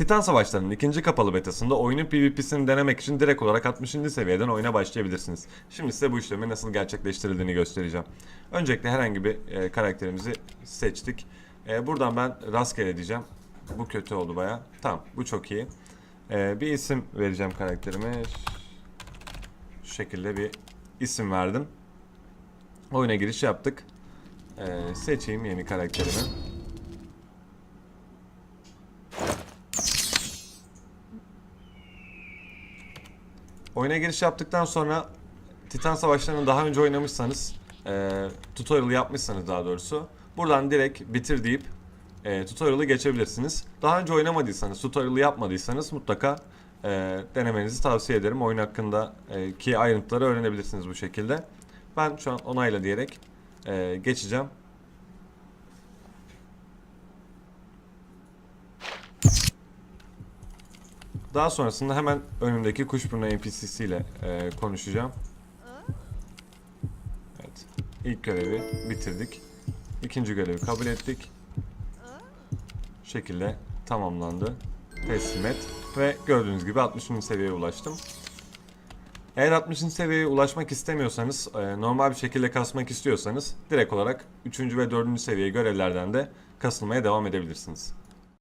Titan Savaşları'nın ikinci kapalı betasında oyunun PvP'sini denemek için direkt olarak 60. seviyeden oyuna başlayabilirsiniz. Şimdi size bu işlemi nasıl gerçekleştirildiğini göstereceğim. Öncelikle herhangi bir e, karakterimizi seçtik. E, buradan ben rastgele diyeceğim. Bu kötü oldu baya. Tamam bu çok iyi. E, bir isim vereceğim karakterime. Şu şekilde bir isim verdim. Oyuna giriş yaptık. E, seçeyim yeni karakterimi. Oyuna giriş yaptıktan sonra Titan Savaşları'nı daha önce oynamışsanız, e, tutorial yapmışsanız daha doğrusu, buradan direkt bitir deyip e, tutorial'ı geçebilirsiniz. Daha önce oynamadıysanız, tutorial yapmadıysanız mutlaka e, denemenizi tavsiye ederim. Oyun hakkında e, ki ayrıntıları öğrenebilirsiniz bu şekilde. Ben şu an onayla diyerek e, geçeceğim. Daha sonrasında hemen önümdeki kuşburnu NPC'si ile e, konuşacağım. Evet. İlk görevi bitirdik. İkinci görevi kabul ettik. Şekilde tamamlandı. Teslim et. Ve gördüğünüz gibi 60. seviyeye ulaştım. Eğer 60. seviyeye ulaşmak istemiyorsanız, e, normal bir şekilde kasmak istiyorsanız direkt olarak 3. ve 4. seviye görevlerden de kasılmaya devam edebilirsiniz.